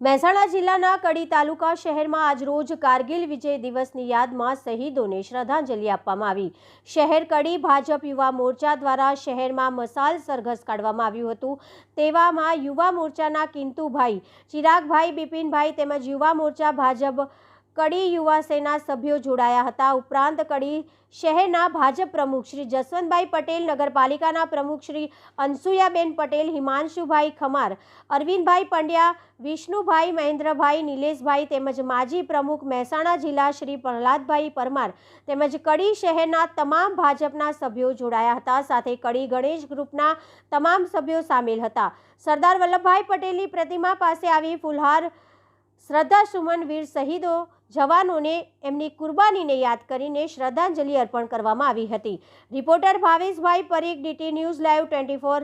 મહેસાણા જિલ્લાના કડી તાલુકા શહેરમાં આજરોજ કારગિલ વિજય દિવસની યાદમાં શહીદોને શ્રદ્ધાંજલિ આપવામાં આવી. શહેર કડી ભાજપ યુવા મોરચા દ્વારા શહેરમાં મસાલ સરઘસ કાઢવામાં આવ્યું હતું. તેવામાં યુવા મોરચાના કિંતુભાઈ ચિરાગભાઈ, બિપિનભાઈ તેમજ યુવા મોરચા ભાજપ કડી યુવા સેના સભ્યો જોડાયા હતા. ઉપરાંત કડી શહેરના ભાજપ પ્રમુખ શ્રી જસવંતભાઈ પટેલ, નગરપાલિકાના પ્રમુખ શ્રી અનસુયાબેન પટેલ, હિમાંશુભાઈ ખમાર, અરવિંદભાઈ પંડ્યા, વિષ્ણુભાઈ મહેન્દ્રભાઈ, નિલેશભાઈ તેમજ માજી પ્રમુખ મહેસાણા જિલ્લા શ્રી પ્રહલાદભાઈ પરમાર તેમજ કડી શહેરના તમામ ભાજપના સભ્યો જોડાયા હતા. સાથે કડી ગણેશ ગ્રુપના તમામ સભ્યો સામેલ હતા. સરદાર વલ્લભભાઈ પટેલની પ્રતિમા પાસે આવી ફુલહાર શ્રદ્ધાસુમન વીર શહીદો જવાનોને એમની કુરબાનીને યાદ કરીને શ્રદ્ધાંજલિ અર્પણ કરવામાં આવી હતી. Reporter Bhaveshbhai Parikh, DT news live twenty four